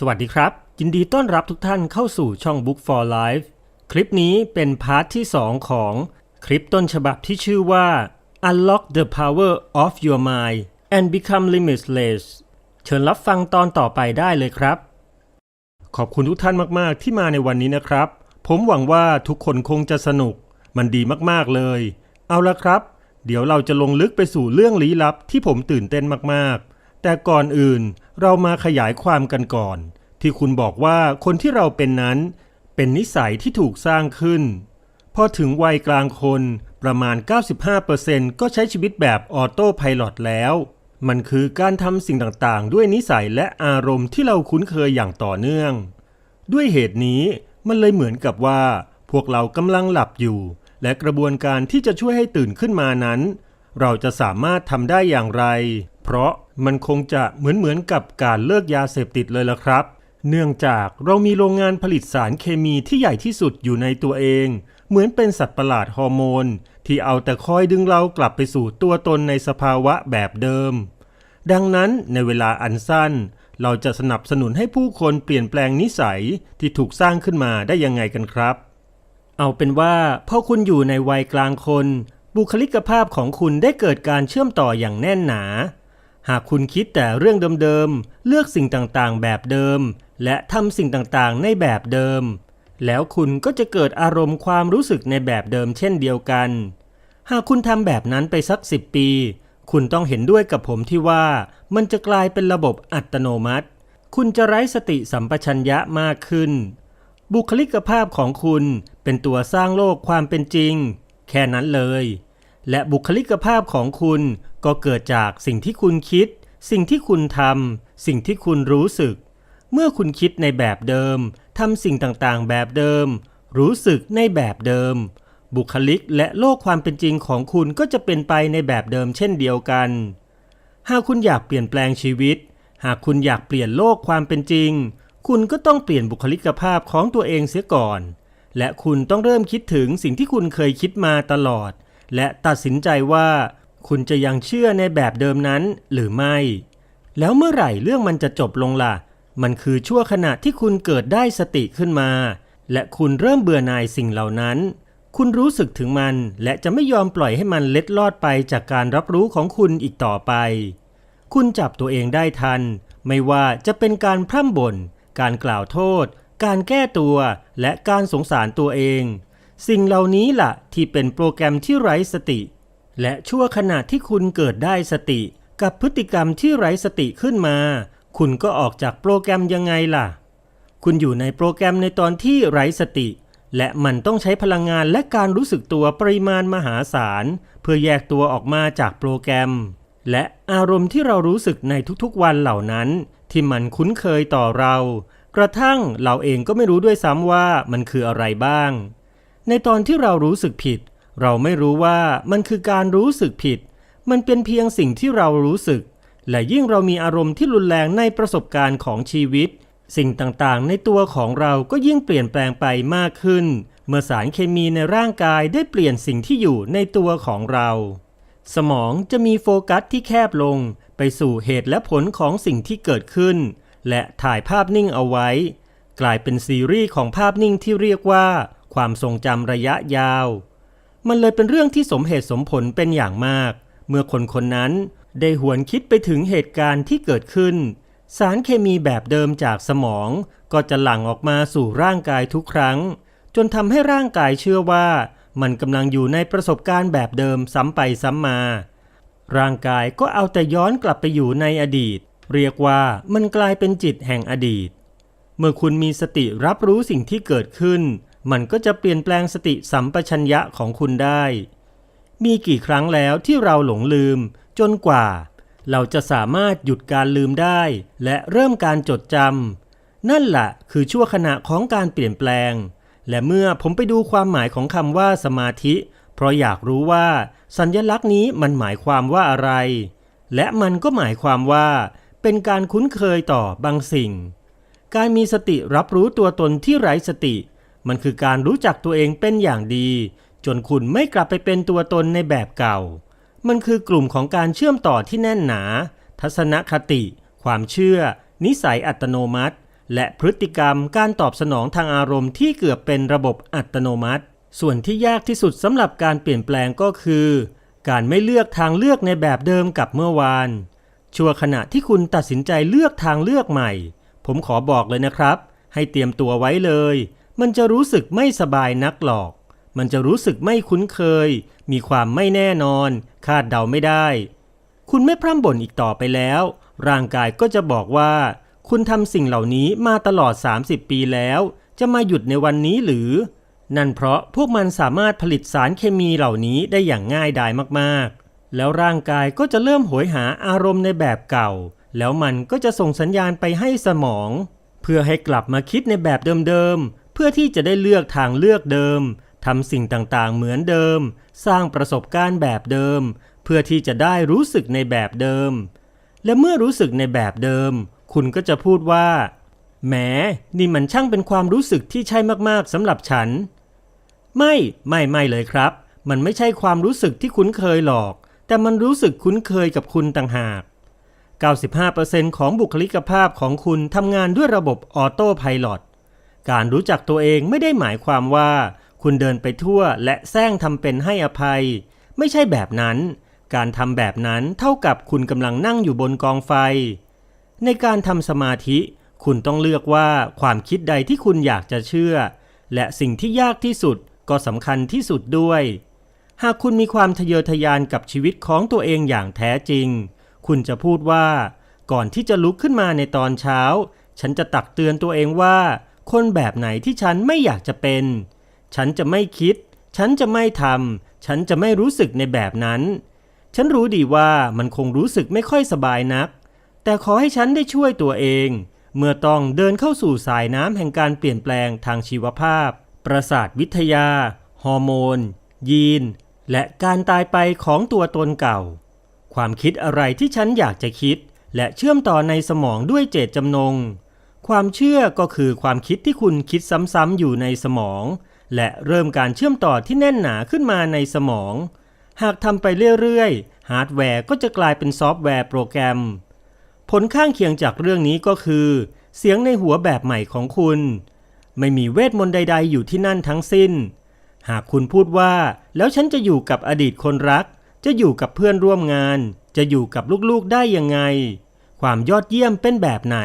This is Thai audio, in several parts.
สวัสดีครับ ยินดีต้อนรับทุกท่านเข้าสู่ช่อง Book for Life คลิปนี้เป็นพาร์ทที่ 2 ของคลิปต้นฉบับที่ชื่อว่า Unlock the Power of Your Mind and Become Limitless เชิญรับฟังตอนต่อไปได้เลยครับ ขอบคุณทุกท่านมาก ๆ ที่มาในวันนี้นะครับ ผมหวังว่าทุกคนคงจะสนุก มันดีมาก ๆ เลย เอาละครับ เดี๋ยวเราจะลงลึกไปสู่เรื่องลี้ลับที่ผมตื่นเต้นมาก ๆ แต่ก่อนอื่น เรามาขยายความกันก่อน ที่คุณบอกว่าคนที่เราเป็นนั้น เป็นนิสัยที่ถูกสร้างขึ้น พอถึงวัยกลางคนประมาณ 95%ก็ใช้ชีวิตแบบออโต้พลอตแล้ว มันคือการทำสิ่งต่างๆ ด้วยนิสัยและอารมณ์ที่เราคุ้นเคยอย่างต่อเนื่อง ด้วยเหตุนี้มันเลยเหมือนกับว่า พวกเรากำลังหลับอยู่ และกระบวนการที่จะช่วยให้ตื่นขึ้นมานั้น เราจะสามารถทำได้อย่างไร เพราะมันคงจะเหมือนเหมือนกับการเลิกยาเสพติดเลยละครับ เนื่องจากเรามีโรงงานผลิตสารเคมีที่ใหญ่ที่สุดอยู่ในตัวเอง เหมือนเป็นสัตว์ประหลาดฮอร์โมน ที่เอาแต่คอยดึงเรากลับไปสู่ตัวตนในสภาวะแบบเดิม ดังนั้นในเวลาอันสั้น เราจะสนับสนุนให้ผู้คนเปลี่ยนแปลงนิสัยที่ถูกสร้างขึ้นมาได้ยังไงกันครับ เอาเป็นว่าพอคุณอยู่ในวัยกลางคน บุคลิกภาพของคุณได้เกิดการเชื่อมต่ออย่างแน่นหนา หากคุณคิดแต่เรื่องเดิมๆ เลือกสิ่งต่างๆ แบบเดิม และทำสิ่งต่างๆ ในแบบเดิม แล้วคุณก็จะเกิดอารมณ์ความรู้สึกในแบบเดิมเช่นเดียวกัน หากคุณทำแบบนั้นไปสักสิบปี คุณต้องเห็นด้วยกับผมที่ว่ามันจะกลายเป็นระบบอัตโนมัติ คุณจะไร้สติสัมปชัญญะมากขึ้น บุคลิกภาพของคุณเป็นตัวสร้างโลกความเป็นจริง แค่นั้นเลย และบุคลิกภาพของคุณก็เกิดจากสิ่งที่คุณคิด สิ่งที่คุณทำสิ่งที่คุณรู้สึก เมื่อคุณคิดในแบบเดิมทำสิ่งต่างๆ แบบเดิม รู้สึกในแบบเดิม บุคลิกและโลกความเป็นจริงของคุณก็จะเป็นไปในแบบเดิมเช่นเดียวกัน หากคุณอยากเปลี่ยนแปลงชีวิต หากคุณอยากเปลี่ยนโลกความเป็นจริง คุณก็ต้องเปลี่ยนบุคลิกภาพของตัวเองเสียก่อน และคุณต้องเริ่มคิดถึงสิ่งที่คุณเคยคิดมาตลอด และตัดสินใจว่าคุณจะยังเชื่อในแบบเดิมนั้นหรือไม่ แล้วเมื่อไหร่เรื่องมันจะจบลงล่ะ มันคือชั่วขณะที่คุณเกิดได้สติขึ้นมา และคุณเริ่มเบื่อหน่ายสิ่งเหล่านั้น คุณรู้สึกถึงมันและจะไม่ยอมปล่อยให้มันเล็ดลอดไปจากการรับรู้ของคุณอีกต่อไป คุณจับตัวเองได้ทัน ไม่ว่าจะเป็นการพร่ำบ่น การกล่าวโทษ การแก้ตัว และการสงสารตัวเอง สิ่งเหล่านี้ล่ะที่เป็นโปรแกรมที่ไร้สติ และชั่วขณะที่คุณเกิดได้สติ กับพฤติกรรมที่ไร้สติขึ้นมา คุณก็ออกจากโปรแกรมยังไงล่ะ คุณอยู่ในโปรแกรมในตอนที่ไร้สติ และมันต้องใช้พลังงานและการรู้สึกตัวปริมาณมหาศาล เพื่อแยกตัวออกมาจากโปรแกรม และอารมณ์ที่เรารู้สึกในทุกๆวันเหล่านั้น ที่มันคุ้นเคยต่อเรา กระทั่งเราเองก็ไม่รู้ด้วยซ้ำว่ามันคืออะไรบ้าง ในตอนที่เรารู้สึกผิด เราไม่รู้ว่ามันคือการรู้สึกผิด มันเป็นเพียงสิ่งที่เรารู้สึก และยิ่งเรามีอารมณ์ที่รุนแรงในประสบการณ์ของชีวิต สิ่งต่างๆ ในตัวของเราก็ยิ่งเปลี่ยนแปลงไปมากขึ้น เมื่อสารเคมีในร่างกายได้เปลี่ยนสิ่งที่อยู่ในตัวของเรา สมองจะมีโฟกัสที่แคบลง ไปสู่เหตุและผลของสิ่งที่เกิดขึ้น และถ่ายภาพนิ่งเอาไว้ กลายเป็นซีรีส์ของภาพนิ่งที่เรียกว่า ความทรงจำระยะยาว มันเลยเป็นเรื่องที่สมเหตุสมผลเป็นอย่างมาก เมื่อคนคนนั้นได้หวนคิดไปถึงเหตุการณ์ที่เกิดขึ้น สารเคมีแบบเดิมจากสมอง ก็จะหลั่งออกมาสู่ร่างกายทุกครั้ง จนทำให้ร่างกายเชื่อว่า มันกำลังอยู่ในประสบการณ์แบบเดิมซ้ำไปซ้ำมา ร่างกายก็เอาแต่ย้อนกลับไปอยู่ในอดีต เรียกว่ามันกลายเป็นจิตแห่งอดีต เมื่อคุณมีสติรับรู้สิ่งที่เกิดขึ้น มันก็จะเปลี่ยนแปลงสติสัมปชัญญะของคุณได้ มีกี่ครั้งแล้วที่เราหลงลืม จนกว่า เราจะสามารถหยุดการลืมได้ และเริ่มการจดจำนั่นแหละคือชั่วขณะของการเปลี่ยนแปลง และเมื่อผมไปดูความหมายของคำว่าสมาธิ เพราะอยากรู้ว่า สัญลักษณ์นี้มันหมายความว่าอะไร และมันก็หมายความว่า เป็นการคุ้นเคยต่อบางสิ่ง การมีสติรับรู้ตัวตนที่ไร้สติ มันคือการรู้จักตัวเองเป็นอย่างดี จนคุณไม่กลับไปเป็นตัวตนในแบบเก่า มันคือกลุ่มของการเชื่อมต่อที่แน่นหนา ทัศนคติ ความเชื่อ นิสัยอัตโนมัติ และพฤติกรรมการตอบสนองทางอารมณ์ที่เกือบเป็นระบบอัตโนมัติ ส่วนที่ยากที่สุดสำหรับการเปลี่ยนแปลงก็คือ การไม่เลือกทางเลือกในแบบเดิมกับเมื่อวานชั่วขณะที่คุณตัดสินใจเลือกทางเลือกใหม่ ผมขอบอกเลยนะครับ ให้เตรียมตัวไว้เลย มันจะรู้สึกไม่สบายนักหรอก มันจะรู้สึกไม่คุ้นเคย มีความไม่แน่นอน คาดเดาไม่ได้ คุณไม่พร่ำบ่นอีกต่อไปแล้ว ร่างกายก็จะบอกว่า คุณทำสิ่งเหล่านี้มาตลอด 30 ปีแล้ว จะมาหยุดในวันนี้หรือ นั่นเพราะพวกมันสามารถผลิตสารเคมีเหล่านี้ได้อย่างง่ายดายมากๆ แล้วร่างกายก็จะเริ่มโหยหาอารมณ์ในแบบเก่า แล้วมันก็จะส่งสัญญาณไปให้สมอง เพื่อให้กลับมาคิดในแบบเดิมๆ พื่อที่จะได้เลือกทางเลือกเดิมทำสิ่งต่างๆเหมือนเดิม สร้างประสบการณ์แบบเดิม เพื่อที่จะได้รู้สึกในแบบเดิม และเมื่อรู้สึกในแบบเดิม คุณก็จะพูดว่าแหมนี่มันช่างเป็นความรู้สึกที่ใช่มากๆสำหรับฉัน ไม่ไม่ไม่เลยครับ มันไม่ใช่ความรู้สึกที่คุ้นเคยหรอก แต่มันรู้สึกคุ้นเคยกับคุณต่างหาก 95%ของบุคลิกภาพของคุณทำงานด้วยระบบออโต้ไพลอต การรู้จักตัวเองไม่ได้หมายความว่า คุณเดินไปทั่วและแซงทำเป็นให้อภัย ไม่ใช่แบบนั้น การทำแบบนั้นเท่ากับคุณกำลังนั่งอยู่บนกองไฟ ในการทำสมาธิ คุณต้องเลือกว่าความคิดใดที่คุณอยากจะเชื่อ และสิ่งที่ยากที่สุดก็สำคัญที่สุดด้วย หากคุณมีความทะเยอทะยานกับชีวิตของตัวเองอย่างแท้จริง คุณจะพูดว่า ก่อนที่จะลุกขึ้นมาในตอนเช้า ฉันจะตักเตือนตัวเองว่า คนแบบไหนที่ฉันไม่อยากจะเป็น ฉันจะไม่คิด ฉันจะไม่ทำ ฉันจะไม่รู้สึกในแบบนั้น ฉันรู้ดีว่ามันคงรู้สึกไม่ค่อยสบายนัก แต่ขอให้ฉันได้ช่วยตัวเอง เมื่อต้องเดินเข้าสู่สายน้ำแห่งการเปลี่ยนแปลงทางชีวภาพ ประสาทวิทยา ฮอร์โมน ยีน และการตายไปของตัวตนเก่า ความคิดอะไรที่ฉันอยากจะคิด และเชื่อมต่อในสมองด้วยเจตจำนง ความเชื่อก็คือความคิดที่คุณคิดซ้ำๆอยู่ในสมอง และเริ่มการเชื่อมต่อที่แน่นหนาขึ้นมาในสมอง หากทำไปเรื่อยๆ ฮาร์ดแวร์ก็จะกลายเป็นซอฟต์แวร์โปรแกรม ผลข้างเคียงจากเรื่องนี้ก็คือ เสียงในหัวแบบใหม่ของคุณ ไม่มีเวทมนต์ใด ๆ อยู่ที่นั่นทั้งสิ้น หากคุณพูดว่า แล้วฉันจะอยู่กับอดีตคนรัก จะอยู่กับเพื่อนร่วมงาน จะอยู่กับลูกๆได้ยังไง ความยอดเยี่ยมเป็นแบบไหน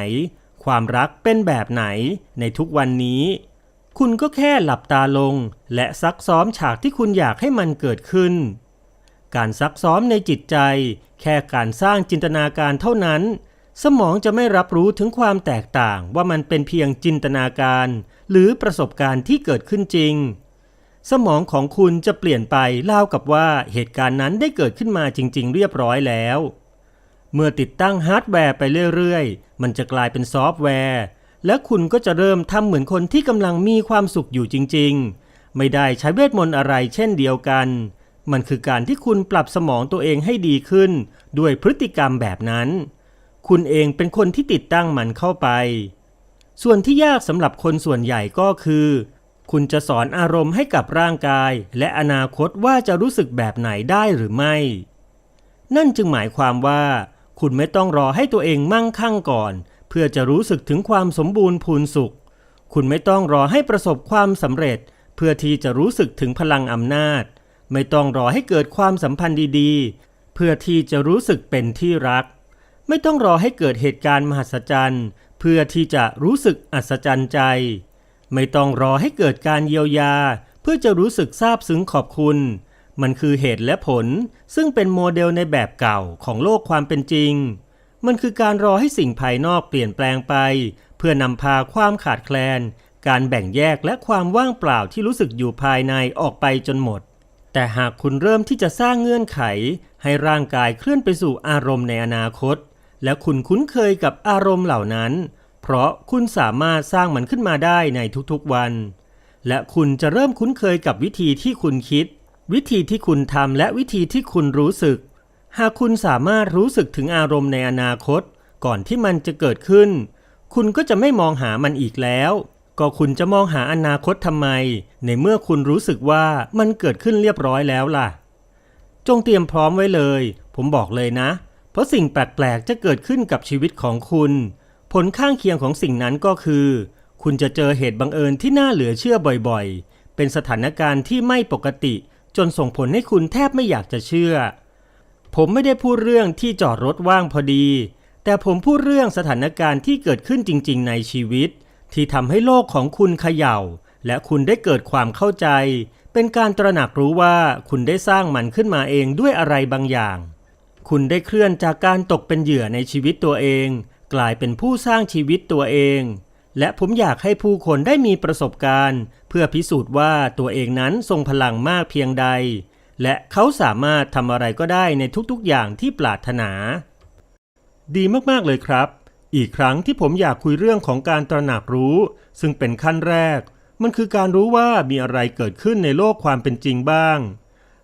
ความรักเป็นแบบไหนในทุกวันนี้ คุณก็แค่หลับตาลง และซักซ้อมฉากที่คุณอยากให้มันเกิดขึ้น การซักซ้อมในจิตใจ แค่การสร้างจินตนาการเท่านั้น สมองจะไม่รับรู้ถึงความแตกต่างว่ามันเป็นเพียงจินตนาการ หรือประสบการณ์ที่เกิดขึ้นจริง สมองของคุณจะเปลี่ยนไปเล่ากับว่าเหตุการณ์นั้นได้เกิดขึ้นมาจริง ๆ เรียบร้อยแล้ว เมื่อติดตั้งฮาร์ดแวร์ไปเรื่อยๆ มันจะกลายเป็นซอฟต์แวร์ และคุณก็จะเริ่มทำเหมือนคนที่กำลังมีความสุขอยู่จริงๆ ไม่ได้ใช้เวทมนต์อะไรเช่นเดียวกัน มันคือการที่คุณปรับสมองตัวเองให้ดีขึ้น ด้วยพฤติกรรมแบบนั้น คุณเองเป็นคนที่ติดตั้งมันเข้าไป ส่วนที่ยากสำหรับคนส่วนใหญ่ก็คือ คุณจะสอนอารมณ์ให้กับร่างกาย และอนาคตว่าจะรู้สึกแบบไหนได้หรือไม่ นั่นจึงหมายความว่า คุณไม่ต้องรอให้ตัวเองมั่งคั่งก่อน เพื่อจะรู้สึกถึงความสมบูรณ์พูนสุข คุณไม่ต้องรอให้ประสบความสำเร็จ เพื่อที่จะรู้สึกถึงพลังอำนาจ ไม่ต้องรอให้เกิดความสัมพันธ์ดีๆ เพื่อที่จะรู้สึกเป็นที่รัก ไม่ต้องรอให้เกิดเหตุการณ์มหัศจรรย์เพื่อที่จะรู้สึกอัศจรรย์ใจ ไม่ต้องรอให้เกิดการเยียวยา เพื่อจะรู้สึกซาบซึ้งขอบคุณ มันคือเหตุและผล ซึ่งเป็นโมเดลในแบบเก่าของโลกความเป็นจริง มันคือการรอให้สิ่งภายนอกเปลี่ยนแปลงไป เพื่อนำพาความขาดแคลน การแบ่งแยกและความว่างเปล่าที่รู้สึกอยู่ภายในออกไปจนหมด แต่หากคุณเริ่มที่จะสร้างเงื่อนไข ให้ร่างกายเคลื่อนไปสู่อารมณ์ในอนาคต และคุณคุ้นเคยกับอารมณ์เหล่านั้น เพราะคุณสามารถสร้างมันขึ้นมาได้ในทุกๆวัน และคุณจะเริ่มคุ้นเคยกับวิธีที่คุณคิด วิธีที่คุณทำและวิธีที่คุณรู้สึก หากคุณสามารถรู้สึกถึงอารมณ์ในอนาคต ก่อนที่มันจะเกิดขึ้น คุณก็จะไม่มองหามันอีกแล้ว ก็คุณจะมองหาอนาคตทำไม ในเมื่อคุณรู้สึกว่ามันเกิดขึ้นเรียบร้อยแล้วล่ะ จงเตรียมพร้อมไว้เลย ผมบอกเลยนะ เพราะสิ่งแปลกๆจะเกิดขึ้นกับชีวิตของคุณ ผลข้างเคียงของสิ่งนั้นก็คือ คุณจะเจอเหตุบังเอิญที่น่าเหลือเชื่อบ่อยๆ เป็นสถานการณ์ที่ไม่ปกติ จนส่งผลให้คุณแทบไม่อยากจะเชื่อ ผมไม่ได้พูดเรื่องที่จอดรถว่างพอดี แต่ผมพูดเรื่องสถานการณ์ที่เกิดขึ้นจริง ๆ ในชีวิต ที่ทำให้โลกของคุณเขย่า และคุณได้เกิดความเข้าใจ เป็นการตระหนักรู้ว่าคุณได้สร้างมันขึ้นมาเองด้วยอะไรบางอย่าง คุณได้เคลื่อนจากการตกเป็นเหยื่อในชีวิตตัวเอง กลายเป็นผู้สร้างชีวิตตัวเองและผมอยากให้ผู้คนได้มีประสบการณ์ พื่อพิสูจน์ว่าตัวเองนั้นทรงพลังมากเพียงใด และเขาสามารถทำอะไรก็ได้ในทุกๆอย่างที่ปรารถนา ดีมากๆเลยครับ อีกครั้งที่ผมอยากคุยเรื่องของการตระหนักรู้ ซึ่งเป็นขั้นแรก มันคือการรู้ว่ามีอะไรเกิดขึ้นในโลกความเป็นจริงบ้าง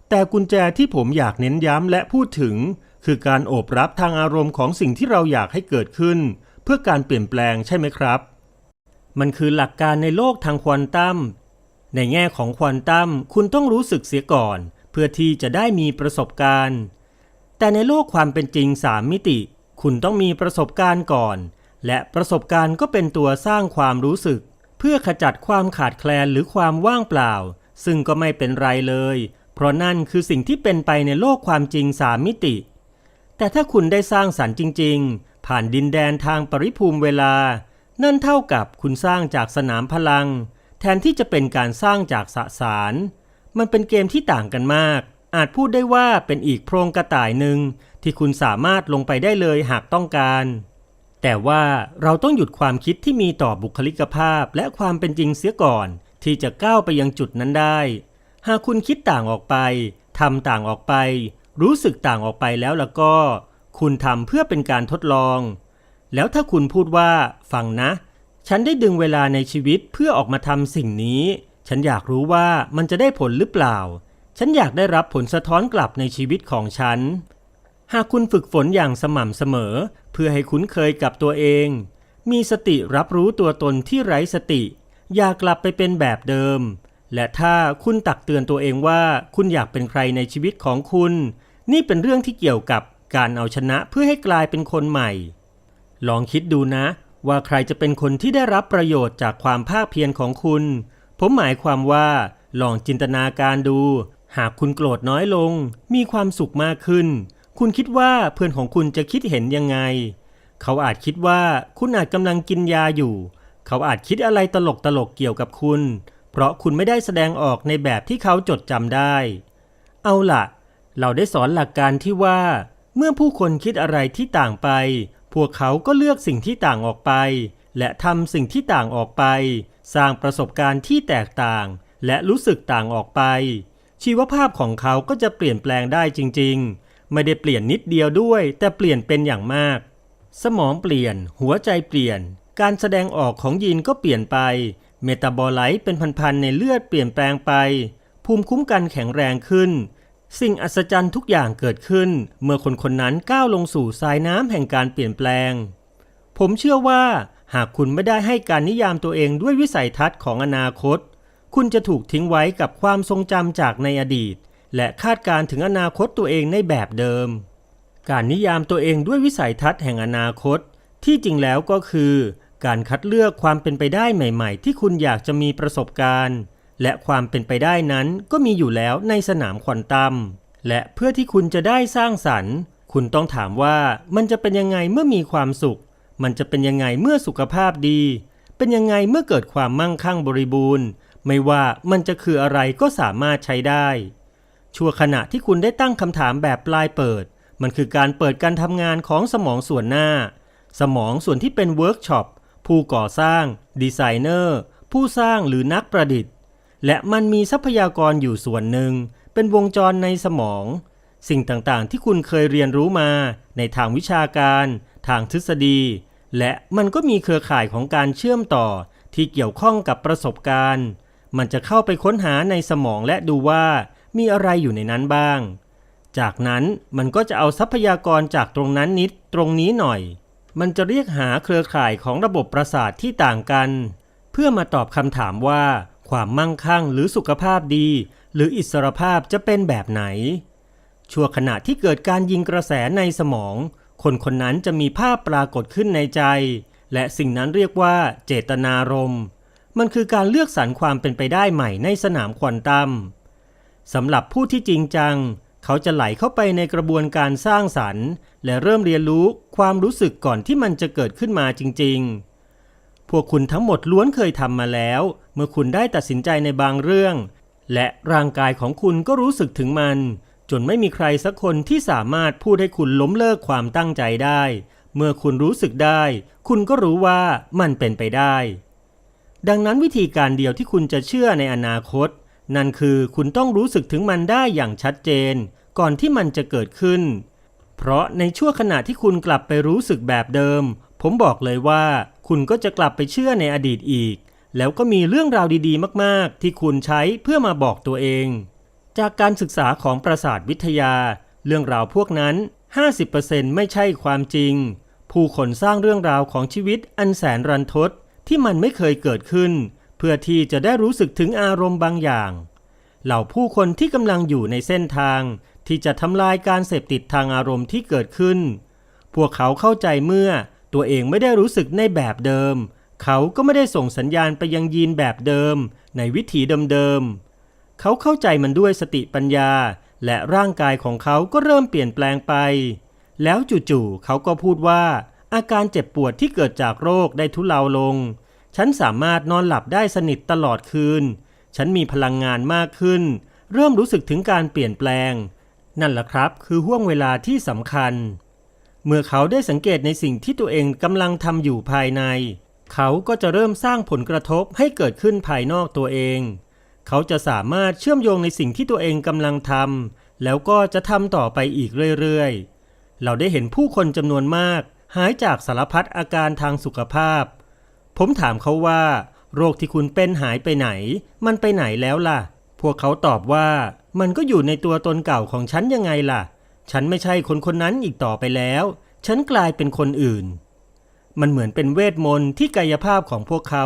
แต่กุญแจที่ผมอยากเน้นย้ำและพูดถึง คือการโอบรับทางอารมณ์ของสิ่งที่เราอยากให้เกิดขึ้น เพื่อการเปลี่ยนแปลงใช่ไหมครับมันคือหลักการในโลกทางควอนตัม ในแง่ของควอนตัมคุณต้องรู้สึกเสียก่อน เพื่อที่จะได้มีประสบการณ์ แต่ในโลกความเป็นจริงสามมิติ คุณต้องมีประสบการณ์ก่อน และประสบการณ์ก็เป็นตัวสร้างความรู้สึก เพื่อขจัดความขาดแคลนหรือความว่างเปล่า ซึ่งก็ไม่เป็นไรเลย เพราะนั่นคือสิ่งที่เป็นไปในโลกความจริงสามมิติ แต่ถ้าคุณได้สร้างสรรค์จริง ๆ ผ่านดินแดนทางปริภูมิเวลา นั่นเท่ากับคุณสร้างจากสนามพลัง แทนที่จะเป็นการสร้างจากสสาร มันเป็นเกมที่ต่างกันมาก อาจพูดได้ว่าเป็นอีกโพรงกระต่ายหนึ่งที่คุณสามารถลงไปได้เลยหากต้องการ แต่ว่าเราต้องหยุดความคิดที่มีต่อบุคลิกภาพและความเป็นจริงเสียก่อน ที่จะก้าวไปยังจุดนั้นได้ หากคุณคิดต่างออกไปทำต่างออกไป รู้สึกต่างออกไปแล้วล้วก็ คุณทำเพื่อเป็นการทดลอง แล้วถ้าคุณพูดว่า ฟังนะ ฉันได้ดึงเวลาในชีวิตเพื่อออกมาทำสิ่งนี้ ฉันอยากรู้ว่ามันจะได้ผลหรือเปล่า ฉันอยากได้รับผลสะท้อนกลับในชีวิตของฉัน หากคุณฝึกฝนอย่างสม่ำเสมอ เพื่อให้คุ้นเคยกับตัวเอง มีสติรับรู้ตัวตนที่ไร้สติ อย่ากลับไปเป็นแบบเดิม และถ้าคุณตักเตือนตัวเองว่าคุณอยากเป็นใครในชีวิตของคุณ นี่เป็นเรื่องที่เกี่ยวกับการเอาชนะเพื่อให้กลายเป็นคนใหม่ ลองคิดดูนะ ว่าใครจะเป็นคนที่ได้รับประโยชน์จากความภาคเพียรของคุณ ผมหมายความว่าลองจินตนาการดู หากคุณโกรธน้อยลง มีความสุขมากขึ้น คุณคิดว่าเพื่อนของคุณจะคิดเห็นยังไง เขาอาจคิดว่าคุณอาจกำลังกินยาอยู่ เขาอาจคิดอะไรตลกตลกๆเกี่ยวกับคุณ เพราะคุณไม่ได้แสดงออกในแบบที่เขาจดจำได้ เอาล่ะเราได้สอนหลักการที่ว่า เมื่อผู้คนคิดอะไรที่ต่างไป พวกเขาก็เลือกสิ่งที่ต่างออกไป และทำสิ่งที่ต่างออกไป สร้างประสบการณ์ที่แตกต่าง และรู้สึกต่างออกไป ชีวภาพของเขาก็จะเปลี่ยนแปลงได้จริง ๆ ไม่ได้เปลี่ยนนิดเดียวด้วย แต่เปลี่ยนเป็นอย่างมาก สมองเปลี่ยน หัวใจเปลี่ยน การแสดงออกของยีนก็เปลี่ยนไป เมตาบอไลต์เป็นพันๆในเลือดเปลี่ยนแปลงไป ภูมิคุ้มกันแข็งแรงขึ้น สิ่งอัศจรรย์ทุกอย่างเกิดขึ้น เมื่อคนคนนั้นก้าวลงสู่สายน้ำแห่งการเปลี่ยนแปลง ผมเชื่อว่าหากคุณไม่ได้ให้การนิยามตัวเองด้วยวิสัยทัศน์ของอนาคต คุณจะถูกทิ้งไว้กับความทรงจำจากในอดีต และคาดการณ์ถึงอนาคตตัวเองในแบบเดิม การนิยามตัวเองด้วยวิสัยทัศน์แห่งอนาคต ที่จริงแล้วก็คือ การคัดเลือกความเป็นไปได้ใหม่ ๆ ที่คุณอยากจะมีประสบการณ์ และความเป็นไปได้นั้นก็มีอยู่แล้วในสนามควอนตัม และเพื่อที่คุณจะได้สร้างสรรค์ คุณต้องถามว่ามันจะเป็นยังไงเมื่อมีความสุข มันจะเป็นยังไงเมื่อสุขภาพดี เป็นยังไงเมื่อเกิดความมั่งคั่งบริบูรณ์ ไม่ว่ามันจะคืออะไรก็สามารถใช้ได้ ชั่วขณะที่คุณได้ตั้งคำถามแบบปลายเปิด มันคือการเปิดการทำงานของสมองส่วนหน้า สมองส่วนที่เป็นเวิร์กช็อปผู้ก่อสร้าง ดีไซเนอร์ ผู้สร้างหรือนักประดิษฐ์ และมันมีทรัพยากรอยู่ส่วนหนึ่ง เป็นวงจรในสมอง สิ่งต่างๆ ที่คุณเคยเรียนรู้มา ในทางวิชาการ ทางทฤษฎี และมันก็มีเครือข่ายของการเชื่อมต่อที่เกี่ยวข้องกับประสบการณ์ มันจะเข้าไปค้นหาในสมองและดูว่ามีอะไรอยู่ในนั้นบ้าง จากนั้นมันก็จะเอาทรัพยากรจากตรงนั้นนิดตรงนี้หน่อย มันจะเรียกหาเครือข่ายของระบบประสาทที่ต่างกัน เพื่อมาตอบคำถามว่า ความมั่งคั่งหรือสุขภาพดี หรืออิสรภาพจะเป็นแบบไหน ชั่วขณะที่เกิดการยิงกระแสในสมอง คนคนนั้นจะมีภาพปรากฏขึ้นในใจ และสิ่งนั้นเรียกว่าเจตนารมณ์มันคือการเลือกสรรความเป็นไปได้ใหม่ในสนามควอนตัมสำหรับผู้ที่จริงจัง เขาจะไหลเข้าไปในกระบวนการสร้างสรรค์ และเริ่มเรียนรู้ความรู้สึกก่อนที่มันจะเกิดขึ้นมาจริง ๆ พวกคุณทั้งหมดล้วนเคยทำมาแล้ว มื่อคุณได้ตัดสินใจในบางเรื่อง และร่างกายของคุณก็รู้สึกถึงมัน จนไม่มีใครสักคนที่สามารถพูดให้คุณล้มเลิกความตั้งใจได้ เมื่อคุณรู้สึกได้ คุณก็รู้ว่ามันเป็นไปได้ ดังนั้นวิธีการเดียวที่คุณจะเชื่อในอนาคต นั่นคือคุณต้องรู้สึกถึงมันได้อย่างชัดเจน ก่อนที่มันจะเกิดขึ้น เพราะในช่วงขณะที่คุณกลับไปรู้สึกแบบเดิม ผมบอกเลยว่า คุณก็จะกลับไปเชื่อในอดีตอีก แล้วก็มีเรื่องราวดีๆ มากๆ ที่คุณใช้เพื่อมาบอกตัวเอง จากการศึกษาของประสาทวิทยา เรื่องราวพวกนั้น 50%ไม่ใช่ความจริง ผู้คนสร้างเรื่องราวของชีวิตอันแสนรันทดที่มันไม่เคยเกิดขึ้น เพื่อที่จะได้รู้สึกถึงอารมณ์บางอย่าง เหล่าผู้คนที่กำลังอยู่ในเส้นทาง ที่จะทำลายการเสพติดทางอารมณ์ที่เกิดขึ้น พวกเขาเข้าใจเมื่อตัวเองไม่ได้รู้สึกในแบบเดิม เขาก็ไม่ได้ส่งสัญญาณไปยังยีนแบบเดิม ในวิถีเดิมๆ เขาเข้าใจมันด้วยสติปัญญา และร่างกายของเขาก็เริ่มเปลี่ยนแปลงไป แล้วจู่ๆเขาก็พูดว่า อาการเจ็บปวดที่เกิดจากโรคได้ทุเลาลง ฉันสามารถนอนหลับได้สนิทตลอดคืน ฉันมีพลังงานมากขึ้น เริ่มรู้สึกถึงการเปลี่ยนแปลง นั่นแหละครับ คือห่วงเวลาที่สำคัญเมื่อเขาได้สังเกตในสิ่งที่ตัวเองกำลังทำอยู่ภายใน เขาก็จะเริ่มสร้างผลกระทบให้เกิดขึ้นภายนอกตัวเอง เขาจะสามารถเชื่อมโยงในสิ่งที่ตัวเองกำลังทำแล้วก็จะทำต่อไปอีกเรื่อยๆ เราได้เห็นผู้คนจำนวนมาก หายจากสารพัดอาการทางสุขภาพ ผมถามเขาว่า โรคที่คุณเป็นหายไปไหน มันไปไหนแล้วล่ะ พวกเขาตอบว่ามันก็อยู่ในตัวตนเก่าของฉันยังไงล่ะ ฉันไม่ใช่คนคนนั้นอีกต่อไปแล้ว ฉันกลายเป็นคนอื่น มันเหมือนเป็นเวทมนต์ที่กายภาพของพวกเขา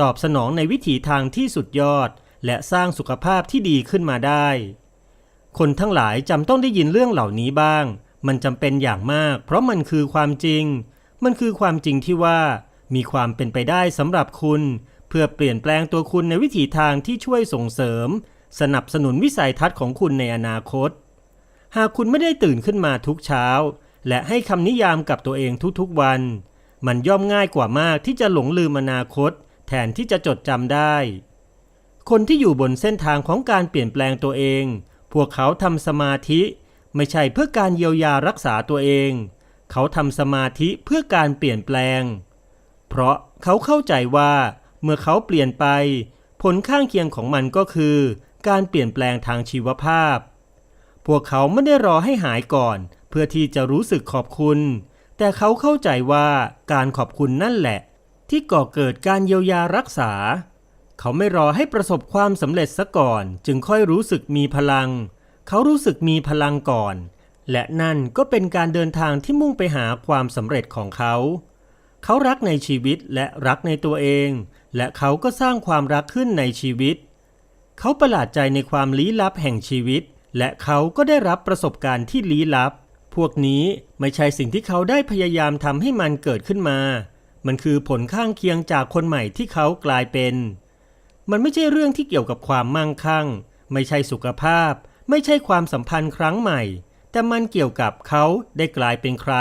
ตอบสนองในวิถีทางที่สุดยอด และสร้างสุขภาพที่ดีขึ้นมาได้ คนทั้งหลายจำต้องได้ยินเรื่องเหล่านี้บ้าง มันจำเป็นอย่างมาก เพราะมันคือความจริง มันคือความจริงที่ว่า มีความเป็นไปได้สำหรับคุณ เพื่อเปลี่ยนแปลงตัวคุณในวิถีทางที่ช่วยส่งเสริม สนับสนุนวิสัยทัศน์ของคุณในอนาคต หากคุณไม่ได้ตื่นขึ้นมาทุกเช้า และให้คำนิยามกับตัวเองทุกๆวัน มันย่อมง่ายกว่ามากที่จะหลงลืมอนาคต แทนที่จะจดจำได้ คนที่อยู่บนเส้นทางของการเปลี่ยนแปลงตัวเอง พวกเขาทำสมาธิ ไม่ใช่เพื่อการเยียวยารักษาตัวเอง เขาทำสมาธิเพื่อการเปลี่ยนแปลง เพราะเขาเข้าใจว่า เมื่อเขาเปลี่ยนไป ผลข้างเคียงของมันก็คือ การเปลี่ยนแปลงทางชีวภาพ พวกเขาไม่ได้รอให้หายก่อน เพื่อที่จะรู้สึกขอบคุณ แต่เขาเข้าใจว่าการขอบคุณนั่นแหละ ที่ก่อเกิดการเยียวยารักษา เขาไม่รอให้ประสบความสำเร็จซะก่อน จึงค่อยรู้สึกมีพลัง เขารู้สึกมีพลังก่อน และนั่นก็เป็นการเดินทางที่มุ่งไปหาความสำเร็จของเขา เขารักในชีวิตและรักในตัวเอง และเขาก็สร้างความรักขึ้นในชีวิต เขาประหลาดใจในความลี้ลับแห่งชีวิต และเขาก็ได้รับประสบการณ์ที่ลี้ลับ พวกนี้ไม่ใช่สิ่งที่เขาได้พยายามทำให้มันเกิดขึ้นมา มันคือผลข้างเคียงจากคนใหม่ที่เขากลายเป็น มันไม่ใช่เรื่องที่เกี่ยวกับความมั่งคั่ง ไม่ใช่สุขภาพ ไม่ใช่ความสัมพันธ์ครั้งใหม่ แต่มันเกี่ยวกับเขาได้กลายเป็นใคร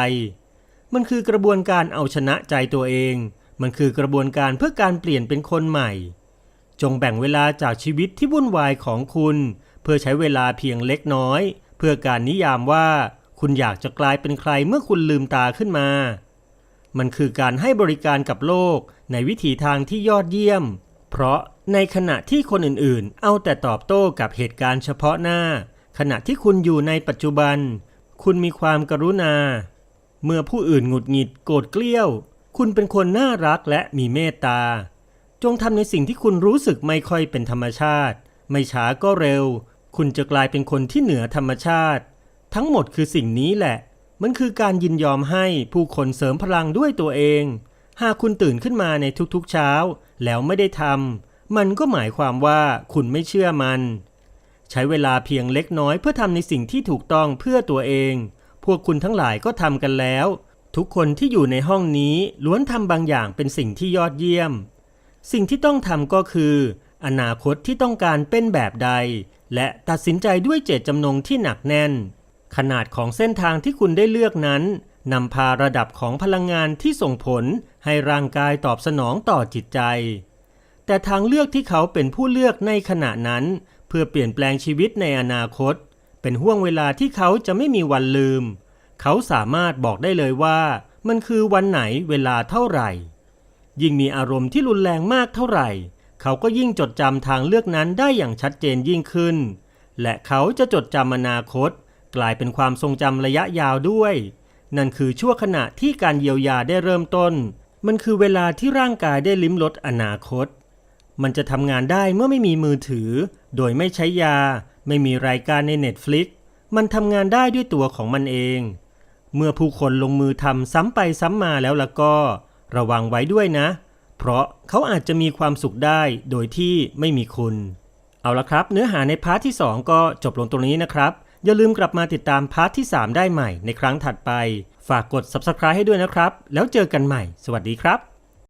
มันคือกระบวนการเอาชนะใจตัวเอง มันคือกระบวนการเพื่อการเปลี่ยนเป็นคนใหม่ จงแบ่งเวลาจากชีวิตที่วุ่นวายของคุณ เพื่อใช้เวลาเพียงเล็กน้อย เพื่อการนิยามว่า คุณอยากจะกลายเป็นใครเมื่อคุณลืมตาขึ้นมา มันคือการให้บริการกับโลกในวิถีทางที่ยอดเยี่ยม เพราะในขณะที่คนอื่นๆ เอาแต่ตอบโต้กับเหตุการณ์เฉพาะหน้า ขณะที่คุณอยู่ในปัจจุบัน คุณมีความกรุณา เมื่อผู้อื่นหงุดหงิดโกรธเกลี้ยว คุณเป็นคนน่ารักและมีเมตตา จงทำในสิ่งที่คุณรู้สึกไม่ค่อยเป็นธรรมชาติ ไม่ช้าก็เร็ว คุณจะกลายเป็นคนที่เหนือธรรมชาติ ทั้งหมดคือสิ่งนี้แหละ มันคือการยินยอมให้ผู้คนเสริมพลังด้วยตัวเอง หากคุณตื่นขึ้นมาในทุกๆเช้า แล้วไม่ได้ทำมันก็หมายความว่าคุณไม่เชื่อมัน ใช้เวลาเพียงเล็กน้อยเพื่อทำในสิ่งที่ถูกต้องเพื่อตัวเอง พวกคุณทั้งหลายก็ทำกันแล้ว ทุกคนที่อยู่ในห้องนี้ล้วนทำบางอย่างเป็นสิ่งที่ยอดเยี่ยม สิ่งที่ต้องทำก็คือ อนาคตที่ต้องการเป็นแบบใด และตัดสินใจด้วยเจตจำนงที่หนักแน่น ขนาดของเส้นทางที่คุณได้เลือกนั้นนำพาระดับของพลังงานที่ส่งผลให้ร่างกายตอบสนองต่อจิตใจ แต่ทางเลือกที่เขาเป็นผู้เลือกในขณะนั้น เพื่อเปลี่ยนแปลงชีวิตในอนาคต เป็นห่วงเวลาที่เขาจะไม่มีวันลืม เขาสามารถบอกได้เลยว่า มันคือวันไหนเวลาเท่าไหร่ ยิ่งมีอารมณ์ที่รุนแรงมากเท่าไหร่ เขาก็ยิ่งจดจำทางเลือกนั้นได้อย่างชัดเจนยิ่งขึ้น และเขาจะจดจำอนาคต กลายเป็นความทรงจำระยะยาวด้วย นั่นคือชั่วขณะที่การเยียวยาได้เริ่มต้น มันคือเวลาที่ร่างกายได้ลิ้มรสอนาคต มันจะทำงานได้เมื่อไม่มีมือถือ โดยไม่ใช้ยา ไม่มีรายการใน Netflix มันทำงานได้ด้วยตัวของมันเอง เมื่อผู้คนลงมือทำซ้ำไปซ้ำมาแล้วล่ะก็ ระวังไว้ด้วยนะ เพราะเขาอาจจะมีความสุขได้โดยที่ไม่มีคุณ เอาละครับ เนื้อหาในพาร์ทที่ 2 ก็จบลงตรงนี้นะครับ อย่าลืมกลับมาติดตามพาร์ทที่ 3 ได้ใหม่ในครั้งถัดไป ฝากกด Subscribe ให้ด้วยนะครับ แล้วเจอกันใหม่ สวัสดีครับ